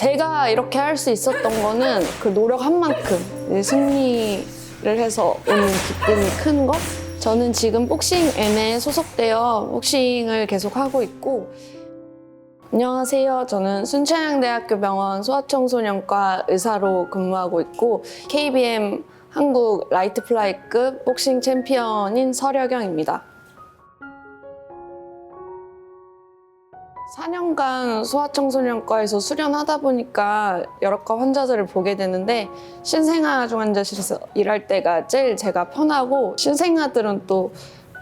제가 이렇게 할 수 있었던 거는 그 노력한 만큼 이제 승리를 해서 오는 기쁨이 큰 것. 저는 지금 복싱 N에 소속되어 복싱을 계속 하고 있고 안녕하세요. 저는 순천향대학교 병원 소아청소년과 의사로 근무하고 있고 KBM 한국 라이트 플라이급 복싱 챔피언인 설여경입니다. 4년간 소아청소년과에서 수련하다 보니까 여러과 환자들을 보게 되는데 신생아 중환자실에서 일할 때가 제일 제가 편하고 신생아들은 또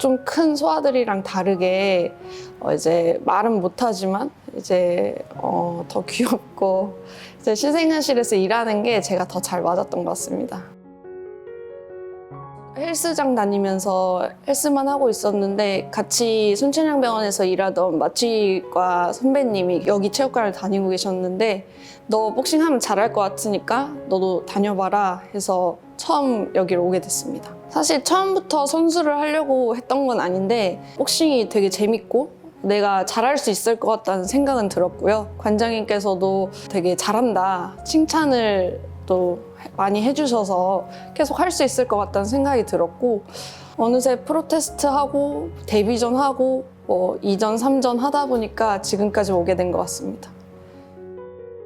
좀 큰 소아들이랑 다르게 어 이제 말은 못하지만 이제 어 더 귀엽고 이제 신생아실에서 일하는 게 제가 더 잘 맞았던 것 같습니다. 헬스장 다니면서 헬스만 하고 있었는데 같이 순천향병원에서 일하던 마취과 선배님이 여기 체육관을 다니고 계셨는데 너 복싱하면 잘할 것 같으니까 너도 다녀봐라 해서 처음 여기로 오게 됐습니다. 사실 처음부터 선수를 하려고 했던 건 아닌데 복싱이 되게 재밌고 내가 잘할 수 있을 것 같다는 생각은 들었고요. 관장님께서도 되게 잘한다 칭찬을 또 많이 해주셔서 계속 할 수 있을 것 같다는 생각이 들었고 어느새 프로테스트 하고 데뷔전 하고 뭐 2전, 3전 하다 보니까 지금까지 오게 된 것 같습니다.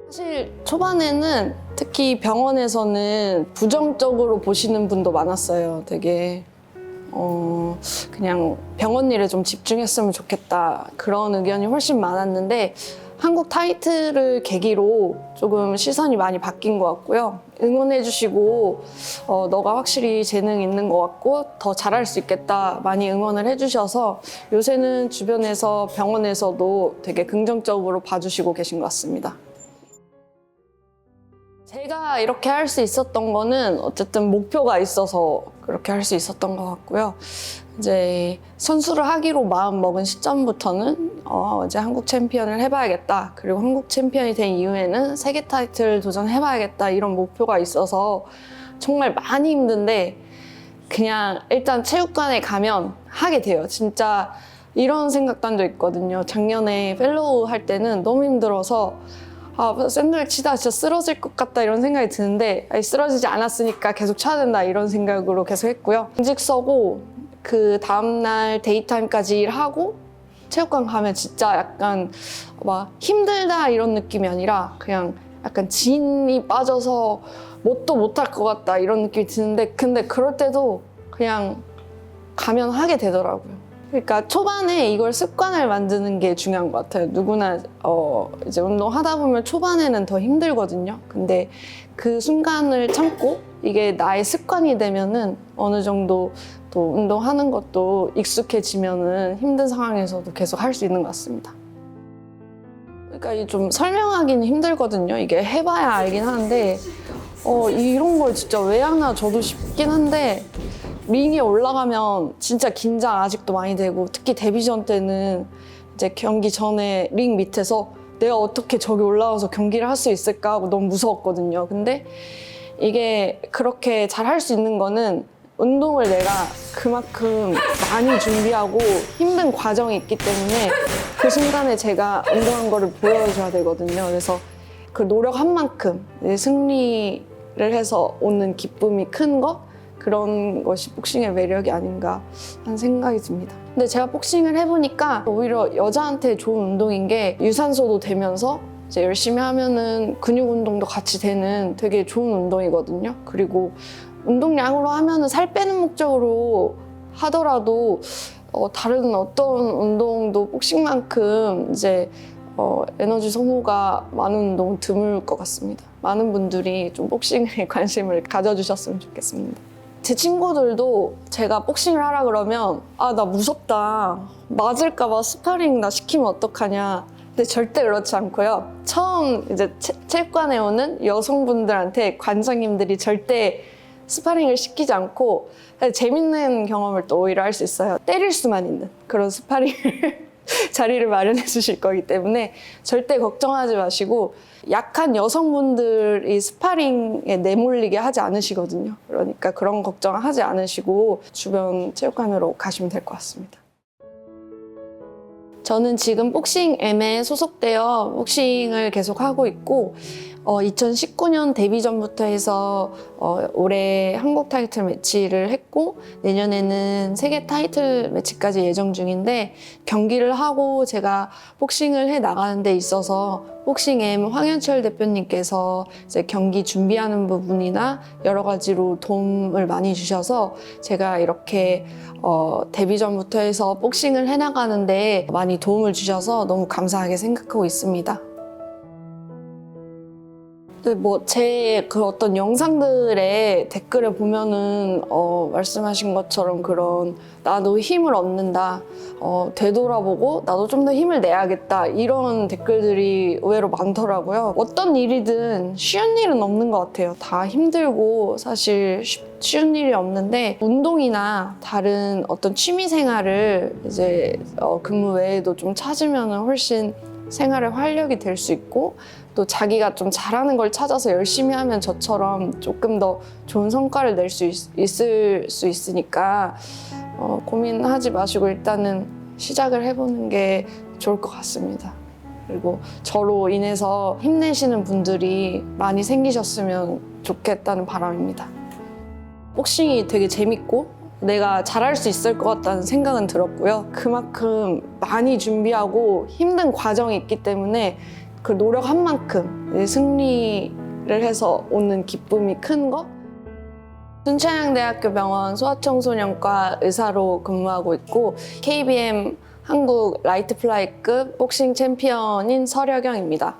사실 초반에는 특히 병원에서는 부정적으로 보시는 분도 많았어요. 되게 어 그냥 병원 일에 좀 집중했으면 좋겠다 그런 의견이 훨씬 많았는데 한국 타이틀을 계기로 조금 시선이 많이 바뀐 것 같고요. 응원해주시고, 어, 너가 확실히 재능 있는 것 같고, 더 잘할 수 있겠다. 많이 응원을 해주셔서 요새는 주변에서 병원에서도 되게 긍정적으로 봐주시고 계신 것 같습니다. 제가 이렇게 할 수 있었던 거는 어쨌든 목표가 있어서 그렇게 할 수 있었던 것 같고요. 이제 선수를 하기로 마음 먹은 시점부터는 어, 이제 한국 챔피언을 해봐야겠다. 그리고 한국 챔피언이 된 이후에는 세계 타이틀 도전해봐야겠다. 이런 목표가 있어서 정말 많이 힘든데 그냥 일단 체육관에 가면 하게 돼요. 진짜 이런 생각단도 있거든요. 작년에 펠로우 할 때는 너무 힘들어서 아, 샌드백 치다 진짜 쓰러질 것 같다 이런 생각이 드는데 아니, 쓰러지지 않았으니까 계속 쳐야 된다 이런 생각으로 계속 했고요. 인직 서고 그 다음날 데이타임까지 일하고 체육관 가면 진짜 약간 막 힘들다 이런 느낌이 아니라 그냥 약간 진이 빠져서 뭣도 못할 것 같다 이런 느낌이 드는데 근데 그럴 때도 그냥 가면 하게 되더라고요. 그러니까 초반에 이걸 습관을 만드는 게 중요한 것 같아요. 누구나 어 이제 운동하다 보면 초반에는 더 힘들거든요. 근데 그 순간을 참고 이게 나의 습관이 되면은 어느 정도 또 운동하는 것도 익숙해지면은 힘든 상황에서도 계속 할 수 있는 것 같습니다. 그러니까 이좀 설명하기는 힘들거든요. 이게 해봐야 알긴 하는데 어 이런 걸 진짜 왜 하나 저도 싶긴 한데 링에 올라가면 진짜 긴장 아직도 많이 되고 특히 데뷔전 때는 이제 경기 전에 링 밑에서 내가 어떻게 저기 올라가서 경기를 할 수 있을까 하고 너무 무서웠거든요. 근데 이게 그렇게 잘 할 수 있는 거는 운동을 내가 그만큼 많이 준비하고 힘든 과정이 있기 때문에 그 순간에 제가 운동한 거를 보여줘야 되거든요. 그래서 그 노력한 만큼 승리를 해서 오는 기쁨이 큰 거? 그런 것이 복싱의 매력이 아닌가 하는 생각이 듭니다. 근데 제가 복싱을 해보니까 오히려 여자한테 좋은 운동인 게 유산소도 되면서 이제 열심히 하면은 근육 운동도 같이 되는 되게 좋은 운동이거든요. 그리고 운동량으로 하면은 살 빼는 목적으로 하더라도 어, 다른 어떤 운동도 복싱만큼 이제 어, 에너지 소모가 많은 운동은 드물 것 같습니다. 많은 분들이 좀 복싱에 관심을 가져주셨으면 좋겠습니다. 제 친구들도 제가 복싱을 하라 그러면 아 나 무섭다. 맞을까봐 스파링 나 시키면 어떡하냐. 근데 절대 그렇지 않고요. 처음 이제 체, 체육관에 오는 여성분들한테 관장님들이 절대 스파링을 시키지 않고 재밌는 경험을 또 오히려 할 수 있어요. 때릴 수만 있는 그런 스파링을 자리를 마련해 주실 거기 때문에 절대 걱정하지 마시고 약한 여성분들이 스파링에 내몰리게 하지 않으시거든요. 그러니까 그런 걱정하지 않으시고 주변 체육관으로 가시면 될 것 같습니다. 저는 지금 복싱 M에 소속되어 복싱을 계속 하고 있고 어, 2019년 데뷔 전부터 해서 어, 올해 한국 타이틀 매치를 했고 내년에는 세계 타이틀 매치까지 예정 중인데 경기를 하고 제가 복싱을 해 나가는 데 있어서 복싱 M 황현철 대표님께서 이제 경기 준비하는 부분이나 여러 가지로 도움을 많이 주셔서 제가 이렇게 어, 데뷔 전부터 해서 복싱을 해 나가는데 많이 도움을 주셔서 너무 감사하게 생각하고 있습니다. 네, 뭐제 그 어떤 영상들의 댓글에 보면은 어, 말씀하신 것처럼 그런 나도 힘을 얻는다, 어, 되돌아보고 나도 좀 더 힘을 내야겠다 이런 댓글들이 의외로 많더라고요. 어떤 일이든 쉬운 일은 없는 것 같아요. 다 힘들고 사실 쉽- 쉬운 일이 없는데 운동이나 다른 어떤 취미 생활을 이제 어, 근무 외에도 좀 찾으면 훨씬 생활에 활력이 될 수 있고 또 자기가 좀 잘하는 걸 찾아서 열심히 하면 저처럼 조금 더 좋은 성과를 낼 수 있을 수 있으니까 어, 고민하지 마시고 일단은 시작을 해보는 게 좋을 것 같습니다. 그리고 저로 인해서 힘내시는 분들이 많이 생기셨으면 좋겠다는 바람입니다. 복싱이 되게 재밌고 내가 잘할 수 있을 것 같다는 생각은 들었고요. 그만큼 많이 준비하고 힘든 과정이 있기 때문에 그 노력한 만큼 승리를 해서 오는 기쁨이 큰 거. 순천향대학교 병원 소아청소년과 의사로 근무하고 있고 KBM 한국 라이트 플라이급 복싱 챔피언인 설혁영입니다.